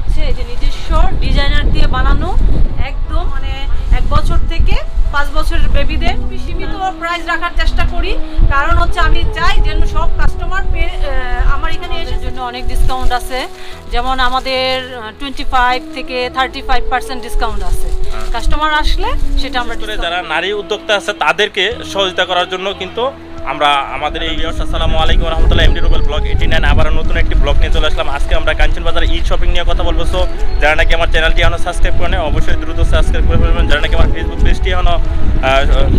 হচ্ছে এই যে নিজস্ব ডিজাইনার দিয়ে বানানো একদম মানে এক বছর থেকে পাঁচ বছরের বেবিদের খুবই সীমিত প্রাইস রাখার চেষ্টা করি। কারণ হচ্ছে আমি চাই যেন সব কাস্টমার আমার এখানে এসে জন্য অনেক ডিসকাউন্ট আছে। যেমন আমাদের টোয়েন্টি ফাইভ থেকে থার্টি ফাইভ পার্সেন্ট ডিসকাউন্ট আছে কাস্টমার আসলে সেটা আমরা যারা নারী উদ্যোক্তা আছে তাদেরকে সহযোগিতা করার জন্য কিন্তু আমরা আমাদের এই আসসালামু আলাইকুম রহমতুল্লাহ MD Rubel blog eighty nine আবার নতুন একটি ব্লগ নিয়ে চলে আসলাম। আজকে আমরা কাঞ্চন বাজার ঈদ শপিং নিয়ে কথা বলব। সো যারা নাকি আমার চ্যানেলটি এখনও সাবস্ক্রাইব করেন অবশ্যই দ্রুত সাবস্ক্রাইব করে ফেলবেন। যারা নাকি আমার ফেসবুক পেজটি এখনও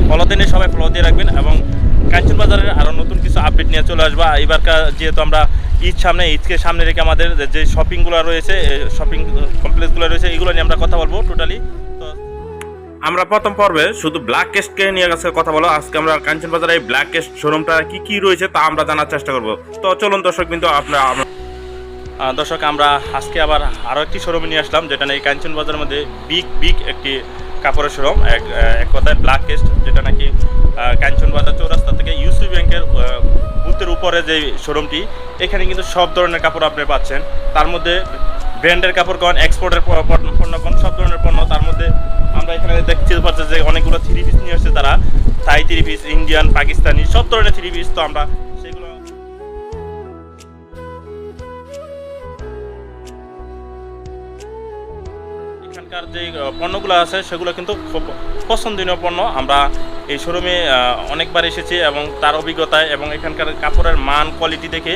ফলো দেন সবাই ফলো দিয়ে রাখবেন এবং কাঞ্চন বাজারের আরও নতুন কিছু আপডেট নিয়ে চলে আসবা। এবারকার যেহেতু আমরা ঈদ সামনে, ঈদকে সামনে রেখে আমাদের যে শপিংগুলো রয়েছে শপিং কমপ্লেক্সগুলো রয়েছে, এগুলো নিয়ে আমরা কথা বলব টোটালি আমরা প্রথম পর্বে শুধু ব্ল্যাক কেস্টকে নিয়ে কাছে কথা বলো। আজকে আমরা কাঞ্চন বাজারে এই ব্ল্যাক কেস্ট শোরুমটা কি কি রয়েছে তা আমরা জানার চেষ্টা করব। তো চলুন দর্শক কিন্তু আপনারা দর্শক আমরা আজকে আবার আরও একটি শোরুমে নিয়ে আসলাম যেটা নাকি কাঞ্চন বাজারের মধ্যে বিগ বিগ একটি কাপড়ের শোরুম এক এক কথায় ব্ল্যাক কেস্ট যেটা নাকি আহ, কাঞ্চন বাজার চৌরাস্তা থেকে ইউসি ব্যাংকের বুথের উপরে যে শোরুমটি এখানে কিন্তু সব ধরনের কাপড় আপনি পাচ্ছেন। তার মধ্যে ব্র্যান্ডের কাপড় কোন এক্সপোর্টের পণ্য কোন সব ধরনের পণ্য তার পাচ্ছি যে অনেকগুলো থ্রি পিস নিয়ে আসছে তারা। Thai three piece Indian Pakistani সব ধরনের থ্রি পিস তো আমরা এখানকার যে পণ্যগুলো আছে, সেগুলো কিন্তু খুব পছন্দনীয় পণ্য। আমরা এই শোরুমে অনেকবার এসেছি এবং তার অভিজ্ঞতায় এবং এখানকার কাপড়ের মান কোয়ালিটি দেখে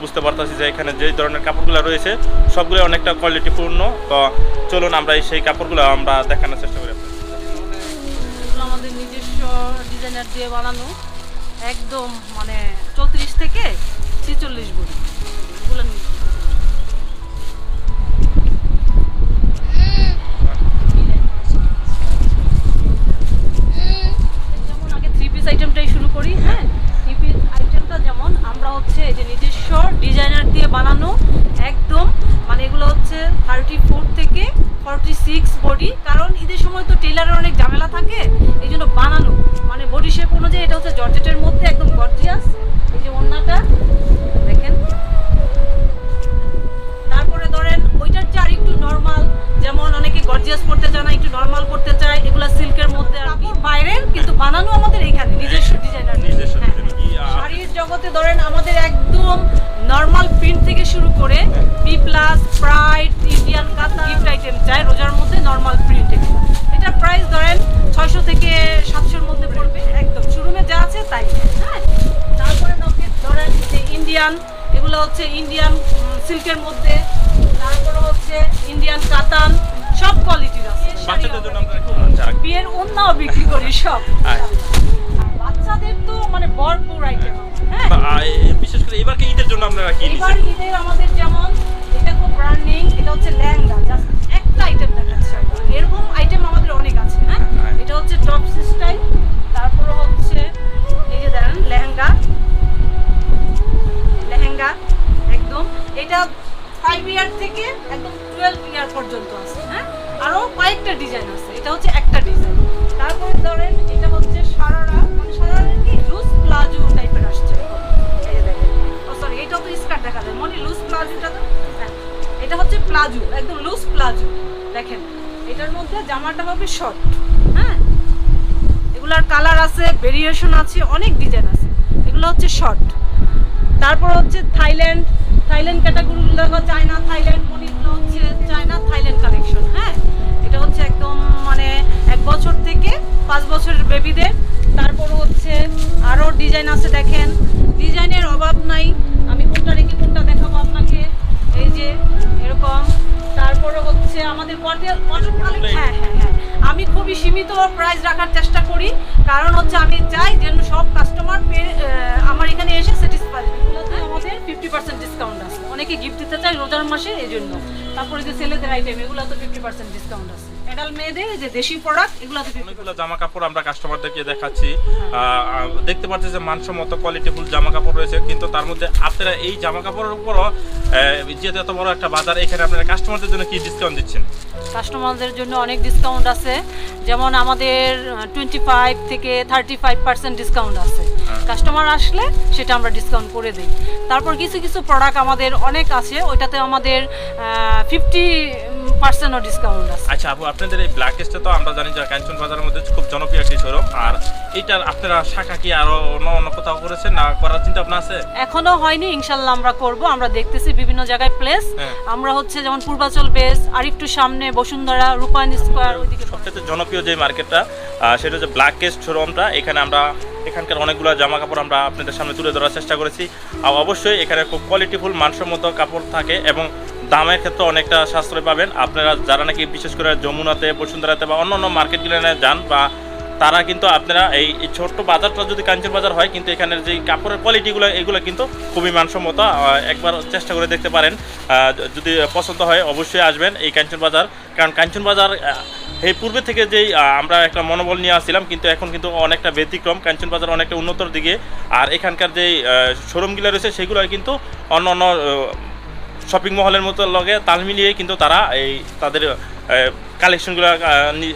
বুঝতে পারতেছি যে এখানে যে ধরনের কাপড়গুলো রয়েছে সবগুলো অনেকটা কোয়ালিটিপূর্ণ তো চলুন আমরা সেই কাপড়গুলো আমরা দেখানোর চেষ্টা আমাদের নিজস্ব ডিজাইনার দিয়ে বানানো একদম মানে চৌত্রিশ থেকে ছেচল্লিশ বড়ি। এগুলো সিক্স বডি কারণ ঈদের সময় তো টেলারের অনেক ঝামেলা থাকে এই জন্য বানানো। মানে বডি শেপ অনুযায়ী এটা হচ্ছে জর্জেটের মধ্যে একদম গর্জিয়াস এই যে ওন্নাটা দেখেন। তারপরে ধরেন ওইটার চেয়ে আর একটু নর্মাল যেমন অনেকে গর্জিয়াস পড়তে চায় না একটু নর্মাল করতে চায় এগুলো সিল্কের মধ্যে আর কি। বাইরের কিন্তু বানানো আমাদের এইখানে নিজস্ব ডিজাইনার কি, আহ, শাড়ির জগতে ধরেন আমাদের একদম নর্মাল প্রিন্ট থেকে শুরু করে বি প্লাস প্রাইড ইন্ডিয়ান কাতা গিফট আইটেম চাই রোজার মধ্যে নর্মাল প্রিন্ট এগুলো। এটার প্রাইস ধরেন ছয়শো থেকে সাতশোর মধ্যে পড়বে একদম। শোরুমে যা আছে তাই। হ্যাঁ? তারপরে ধরেন যে ইন্ডিয়ান এগুলো হচ্ছে ইন্ডিয়ান সিল্কের মধ্যে। তারপরে হচ্ছে ইন্ডিয়ান কাতান সব কোয়ালিটির আছে। বিয়ের অন্যও বিক্রি করি সব। বাচ্চাদের তো মানে ভরপুর আইটেম হ্যাঁ। বিশেষ করে এবারকে ঈদের জন্য আপনারা কি এবার ঈদের আমাদের যেমন এটা খুব ব্র্যান্ডিং এটা হচ্ছে লেহেঙ্গা জাস্ট একটা আইটেম দেখাচ্ছে এরকম আইটেম আমাদের অনেক আছে হ্যাঁ। হ্যাঁ। এটা হচ্ছে টপ স্টাইল তারপরে হচ্ছে এই যে দেখেন লেহেঙ্গা। লেহেঙ্গা একদম। এটা ফাইভ ইয়ার থেকে একদম টুয়েলভ ইয়ার পর্যন্ত আছে হ্যাঁ। আরও কয়েকটা ডিজাইন আছে এটা হচ্ছে একটা ডিজাইন তারপরে ধরেন এটা হচ্ছে সারারা প্লাজো টাইপের আসছে। মনে লুজ প্লাজোটা হ্যাঁ এটা হচ্ছে প্লাজো, একদম লুজ প্লাজো। দেখেন, এটার মধ্যে জামাটা হবে শর্ট হ্যাঁ? এগুলার কালার আছে ভেরিয়েশন আছে, অনেক ডিজাইন আছে। এগুলো হচ্ছে শর্ট তারপর হচ্ছে থাইল্যান্ড থাইল্যান্ড ক্যাটাগরিগুলো চায়না থাইল্যান্ড মনিগুলো চায়না থাইল্যান্ড কালেকশন হ্যাঁ? এটা হচ্ছে একদম মানে এক বছর থেকে পাঁচ বছরের বেবিদের তারপর হচ্ছে আরও ডিজাইন আছে দেখেন। ডিজাইনের অভাব নাই। আমি কোনটা রেখে কোনটা দেখাবো আপনাকে? এই যে এরকম। তারপরে হচ্ছে আমাদের হ্যাঁ হ্যাঁ হ্যাঁ। আমি খুবই সীমিত প্রাইস রাখার চেষ্টা করি। কারণ হচ্ছে আমি চাই যেন সব কাস্টমার আমার এখানে এসে স্যাটিসফাই আমাদের ফিফটি পার্সেন্ট ডিসকাউন্ট আছে। অনেকে গিফট দিতে চায় রোজার মাসে এই জন্য তারপরে যে ছেলেদের আইটেম এগুলো তো ফিফটি পার্সেন্ট ডিসকাউন্ট আছে। এডাল মেয়েদের যে দেশি প্রোডাক্ট এগুলো তো অনেকগুলো জামা কাপড় আমরা কাস্টমারদেরকে দেখাচ্ছি। আহ, দেখতে পাচ্ছি যে মানসম্মত কোয়ালিটিফুল জামা কাপড় রয়েছে কিন্তু তার মধ্যে আপনারা এই জামা কাপড়ের উপরও যেহেতু এত বড় একটা বাজার এখানে আপনারা কাস্টমারদের জন্য কি ডিসকাউন্ট দিচ্ছেন? কাস্টমারদের জন্য অনেক ডিসকাউন্ট আছে। যেমন আমাদের টোয়েন্টি ফাইভ থেকে থার্টি ফাইভ পার্সেন্ট ডিসকাউন্ট আছে। হ্যাঁ। কাস্টমার আসলে সেটা আমরা ডিসকাউন্ট করে দিই। তারপর কিছু কিছু প্রোডাক্ট আমাদের অনেক আছে, ওইটাতে আমাদের ফিফটি পার্সেন্টও ডিসকাউন্ট আছে। আচ্ছা আপু আপনাদের এই ব্ল্যাক টেস্টটা তো আমরা জানি যে কাঞ্চন বাজারের মধ্যে খুব জনপ্রিয় একটি শোরুম আর এইটার আপনারা শাখা কি আরও অন্য অন্য কোথাও করেছেন না করার চিন্তা ভাবনা আছে? এখনও হয়নি ইনশাল্লাহ আমরা করব। আমরা দেখতেছি বিভিন্ন জায়গায় প্লেস হ্যাঁ। আমরা হচ্ছে যেমন পূর্বাচল বেস আর একটু সামনে বসুন্ধরা রূপায়ণ স্কোয়ার ওইদিকে সবচেয়ে জনপ্রিয় যে মার্কেটটা সেটা হচ্ছে ব্ল্যাক কেস্ট শোরুমটা এখানে আমরা এখানকার অনেকগুলো জামা কাপড় আমরা আপনাদের সামনে তুলে ধরার চেষ্টা করেছি। আর অবশ্যই এখানে খুব কোয়ালিটিফুল মানসম্মত কাপড় থাকে এবং দামের ক্ষেত্রে অনেকটা সাশ্রয় পাবেন। আপনারা যারা নাকি বিশেষ করে যমুনাতে, বসুন্ধরাতে বা অন্য অন্য মার্কেটগুলো যান বা তারা কিন্তু আপনারা এই ছোট্ট বাজারটা যদি কাঞ্চন বাজার হয়, কিন্তু এখানের যে কাপড়ের কোয়ালিটিগুলো এগুলো কিন্তু খুবই মানসম্মত। একবার চেষ্টা করে দেখতে পারেন। যদি পছন্দ হয় অবশ্যই আসবেন এই কাঞ্চন বাজার। কারণ কাঞ্চন বাজার এই পূর্বে থেকে যেই আমরা একটা মনোবল নিয়ে আসছিলাম, কিন্তু এখন কিন্তু অনেকটা ব্যতিক্রম। কাঞ্চন বাজার অনেকটা উন্নতর দিকে। আর এখানকার যেই শোরুমগুলো রয়েছে, সেগুলো কিন্তু অন্য অন্য শপিং মহলের মতো লগে তাল মিলিয়ে কিন্তু তারা এই তাদের কালেকশনগুলো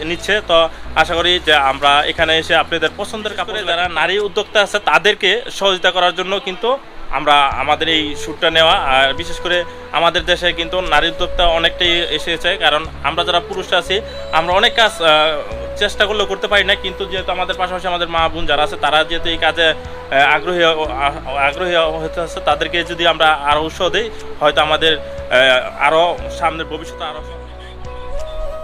নিচ্ছে। তো আশা করি যে আমরা এখানে এসে আপনাদের পছন্দের কাপড়ে যারা নারী উদ্যোক্তা আছে তাদেরকে সহযোগিতা করার জন্য কিন্তু আমরা আমাদের এই শ্যুটটা নেওয়া, আর বিশেষ করে আমাদের দেশে কিন্তু নারী উদ্যোক্তা অনেকটাই এসেছে, কারণ আমরা যারা পুরুষরা আছি, আমরা অনেক কাজ চেষ্টা করলেও করতে পারি না, কিন্তু যেহেতু আমাদের পাশাপাশি আমাদের মা বোন যারা আছে, তারা যেহেতু এই কাজে আগ্রহী আগ্রহী হতে আছে, তাদেরকে যদি আমরা আরও উৎসাহ দিই, হয়তো আমাদের আরও সামনের ভবিষ্যতে আরও